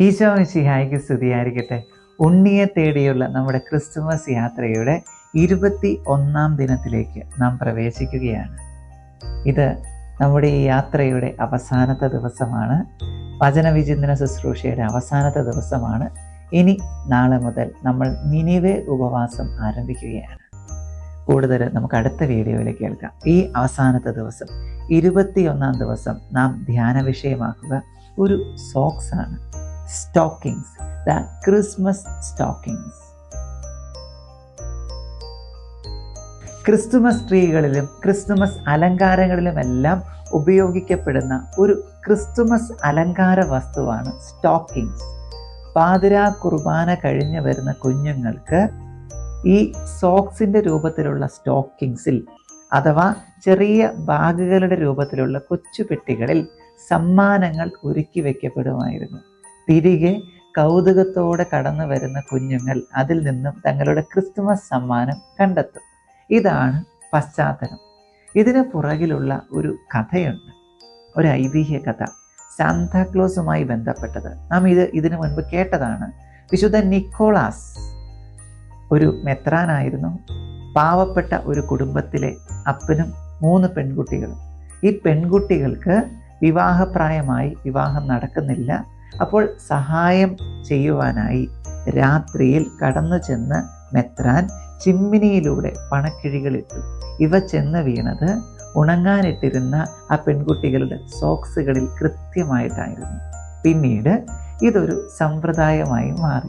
ഈശോ മിശിഹായിക്ക് സ്തുതിയായിരിക്കട്ടെ. ഉണ്ണിയെ തേടിയുള്ള നമ്മുടെ ക്രിസ്തുമസ് യാത്രയുടെ ഇരുപത്തി ഒന്നാം ദിനത്തിലേക്ക് നാം പ്രവേശിക്കുകയാണ്. ഇത് നമ്മുടെ ഈ യാത്രയുടെ അവസാനത്തെ ദിവസമാണ്. വചനവിചിന്തന ശുശ്രൂഷയുടെ അവസാനത്തെ ദിവസമാണ്. ഇനി നാളെ മുതൽ നമ്മൾ നിനിവേ ഉപവാസം ആരംഭിക്കുകയാണ്. കൂടുതൽ നമുക്ക് അടുത്ത വീഡിയോയിൽ കേൾക്കാം. ഈ അവസാനത്തെ ദിവസം ഇരുപത്തിയൊന്നാം ദിവസം നാം ധ്യാന വിഷയമാക്കുക ഒരു സോക്സ് ആണ് stockings the Christmas stockings Christmas ട്രീകളിലും Christmas അലങ്കാരങ്ങളിലുമെല്ലാം ഉപയോഗിക്കപ്പെടുന്ന ഒരു ക്രിസ്തുമസ് അലങ്കാര വസ്തുവാണ് സ്റ്റോക്കിങ്സ് പാതിരാ കുർബാന കഴിഞ്ഞ് വരുന്ന കുഞ്ഞുങ്ങൾക്ക് ഈ സോക്സിന്റെ രൂപത്തിലുള്ള സ്റ്റോക്കിങ്സിൽ അഥവാ ചെറിയ ബാഗുകളുടെ രൂപത്തിലുള്ള കൊച്ചു പെട്ടികളിൽ സമ്മാനങ്ങൾ ഒരുക്കി വയ്ക്കപ്പെടുമായിരുന്നു തിരികെ കൗതുകത്തോടെ കടന്നു വരുന്ന കുഞ്ഞുങ്ങൾ അതിൽ നിന്നും തങ്ങളുടെ ക്രിസ്തുമസ് സമ്മാനം കണ്ടെത്തും. ഇതാണ് പശ്ചാത്തലം. ഇതിന് പുറകിലുള്ള ഒരു കഥയുണ്ട്. ഒരു ഐതിഹ്യ കഥ. സാന്താക്ലോസുമായി ബന്ധപ്പെട്ടത്. നാം ഇത് ഇതിനു മുൻപ് കേട്ടതാണ്. വിശുദ്ധ നിക്കോളാസ് ഒരു മെത്രാനായിരുന്നു. പാവപ്പെട്ട ഒരു കുടുംബത്തിലെ അപ്പനും മൂന്ന് പെൺകുട്ടികളും. ഈ പെൺകുട്ടികൾക്ക് വിവാഹപ്രായമായി വിവാഹം നടക്കുന്നില്ല. അപ്പോൾ സഹായം ചെയ്യുവാനായി രാത്രിയിൽ കടന്നു ചെന്ന് മെത്രാൻ ചിമ്മിനിയിലൂടെ പണക്കിഴികളിട്ടു. ഇവ ചെന്ന് വീണത് ഉണങ്ങാനിട്ടിരുന്ന ആ പെൺകുട്ടികളുടെ സോക്സുകളിൽ കൃത്യമായിട്ടായിരുന്നു. പിന്നീട് ഇതൊരു സമ്പ്രദായമായി മാറി.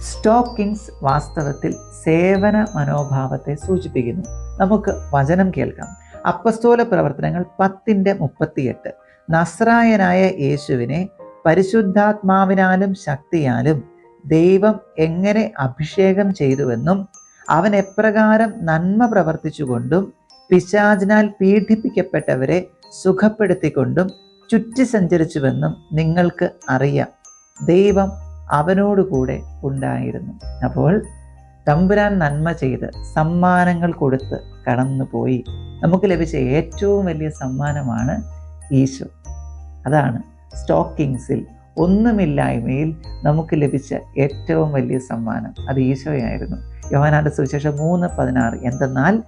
സ്റ്റോക്കിങ്സ് വാസ്തവത്തിൽ സേവന മനോഭാവത്തെ സൂചിപ്പിക്കുന്നു. നമുക്ക് വചനം കേൾക്കാം. അപ്പസ്തോല പ്രവർത്തനങ്ങൾ പത്തിന്റെ മുപ്പത്തിയെട്ട്. നസ്രായനായ യേശുവിനെ പരിശുദ്ധാത്മാവിനാലും ശക്തിയാലും ദൈവം എങ്ങനെ അഭിഷേകം ചെയ്തുവെന്നും അവൻ എപ്രകാരം നന്മ പ്രവർത്തിച്ചുകൊണ്ടും പിശാചിനാൽ പീഡിപ്പിക്കപ്പെട്ടവരെ സുഖപ്പെടുത്തിക്കൊണ്ടും ചുറ്റി സഞ്ചരിച്ചുവെന്നും നിങ്ങൾക്ക് അറിയാം. ദൈവം അവനോടുകൂടെ ഉണ്ടായിരുന്നു. അപ്പോൾ തമ്പുരാൻ നന്മ ചെയ്ത് സമ്മാനങ്ങൾ കൊടുത്ത് കടന്നുപോയി. നമുക്ക് ലഭിച്ച ഏറ്റവും വലിയ സമ്മാനമാണ് ഈശോ. അതാണ് സ്റ്റോക്കിങ്സിൽ ഒന്നുമില്ലായ്മയിൽ നമുക്ക് ലഭിച്ച ഏറ്റവും വലിയ സമ്മാനം അത് ഈശോയായിരുന്നു. യോഹനാന്റെ സുവിശേഷം മൂന്ന് പതിനാറ്. എന്തെന്നാൽ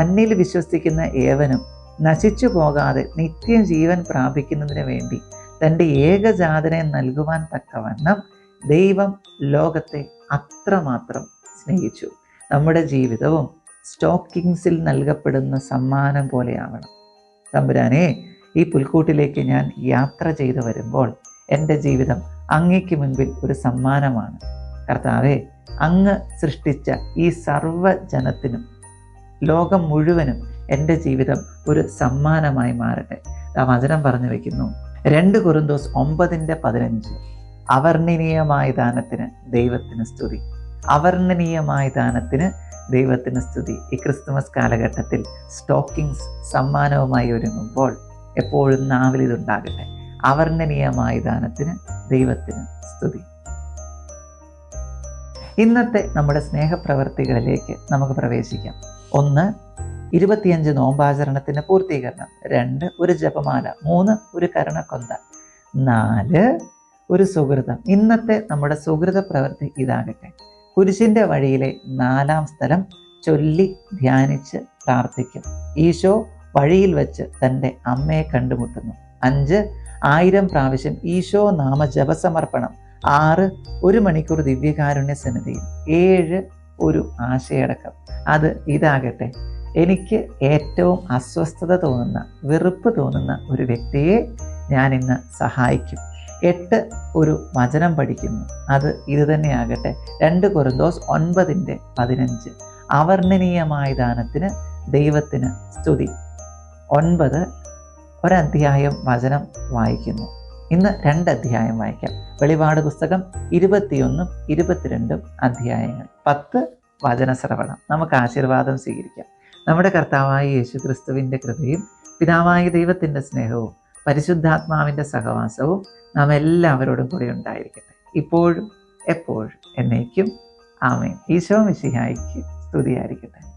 തന്നിൽ വിശ്വസിക്കുന്ന ഏവനും നശിച്ചു പോകാതെ നിത്യജീവൻ പ്രാപിക്കുന്നതിന് വേണ്ടി തന്റെ ഏകജാതനെ നൽകുവാൻ തക്കവണ്ണം ദൈവം ലോകത്തെ അത്രമാത്രം സ്നേഹിച്ചു. നമ്മുടെ ജീവിതവും സ്റ്റോക്കിങ്സിൽ നൽകപ്പെടുന്ന സമ്മാനം പോലെയാവണം. തമ്പുരാനെ ഈ പുൽക്കൂട്ടിലേക്ക് ഞാൻ യാത്ര ചെയ്തു വരുമ്പോൾ എന്റെ ജീവിതം അങ്ങയ്ക്ക് മുൻപിൽ ഒരു സമ്മാനമാണ്. കർത്താവെ അങ്ങ് സൃഷ്ടിച്ച ഈ സർവജനത്തിനും ലോകം മുഴുവനും എന്റെ ജീവിതം ഒരു സമ്മാനമായി മാറട്ടെ. ആ വചനം പറഞ്ഞു വെക്കുന്നു. രണ്ട് കുറുന്തോസ് ഒമ്പതിന്റെ പതിനഞ്ച്. അവർണനീയമായ ദാനത്തിന് ദൈവത്തിന് സ്തുതി. അവർണനീയമായ ദാനത്തിന് ദൈവത്തിന് സ്തുതി. ഈ ക്രിസ്തുമസ് കാലഘട്ടത്തിൽ സ്റ്റോക്കിങ്സ് സമ്മാനവുമായി ഒരുങ്ങുമ്പോൾ എപ്പോഴും നാവിൽ ഇതുണ്ടാകട്ടെ. അവർണനീയമായ ദാനത്തിന് ദൈവത്തിന് സ്തുതി. ഇന്നത്തെ നമ്മുടെ സ്നേഹപ്രവർത്തികളിലേക്ക് നമുക്ക് പ്രവേശിക്കാം. ഒന്ന് ഇരുപത്തിയഞ്ച് നോമ്പാചരണത്തിന് പൂർത്തീകരണം. രണ്ട് ഒരു ജപമാല. മൂന്ന് ഒരു കരുണക്കൊന്ത. നാല് ഒരു സുഹൃതം. ഇന്നത്തെ നമ്മുടെ സുഹൃത പ്രവൃത്തി ഇതാകട്ടെ. കുരിശിന്റെ വഴിയിലെ നാലാം സ്ഥലം ചൊല്ലി ധ്യാനിച്ച് പ്രാർത്ഥിക്കും. ഈശോ വഴിയിൽ വെച്ച് തന്റെ അമ്മയെ കണ്ടുമുട്ടുന്നു. അഞ്ച് ആയിരം പ്രാവശ്യം ഈശോ നാമ ജപസമർപ്പണം. ആറ് ഒരു മണിക്കൂർ ദിവ്യകാരുണ്യ സന്നിധിയിൽ. ഏഴ് ഒരു ആശയടക്കം. അത് ഇതാകട്ടെ. എനിക്ക് ഏറ്റവും അസ്വസ്ഥത തോന്നുന്ന വെറുപ്പ് തോന്നുന്ന ഒരു വ്യക്തിയെ ഞാൻ ഇന്ന് സഹായിക്കും. എട്ട് ഒരു വചനം പഠിക്കുന്നു. അത് ഇത് തന്നെയാകട്ടെ രണ്ട് കൊറിന്തോസ് ഒൻപതിന്റെ പതിനഞ്ച്. അവർണനീയമായ ദാനത്തിന് ദൈവത്തിന് സ്തുതി. ഒൻപത് ഒരധ്യായം വചനം വായിക്കുന്നു. ഇന്ന് രണ്ട് അധ്യായം വായിക്കാം. വെളിപാട് പുസ്തകം ഇരുപത്തിയൊന്നും ഇരുപത്തിരണ്ടും അധ്യായങ്ങൾ. പത്ത് വചന ശ്രവണം. നമുക്ക് ആശീർവാദം സ്വീകരിക്കാം. നമ്മുടെ കർത്താവായ യേശു ക്രിസ്തുവിന്റെ കൃപയും പിതാവായ ദൈവത്തിന്റെ സ്നേഹവും പരിശുദ്ധാത്മാവിന്റെ സഹവാസവും നാം എല്ലാവരോടും കൂടി ഉണ്ടായിരിക്കട്ടെ. ഇപ്പോഴും എപ്പോഴും എന്നേക്കും ആമേൻ. ഈശോ മിശിഹായിക്ക് സ്തുതിയായിരിക്കട്ടെ.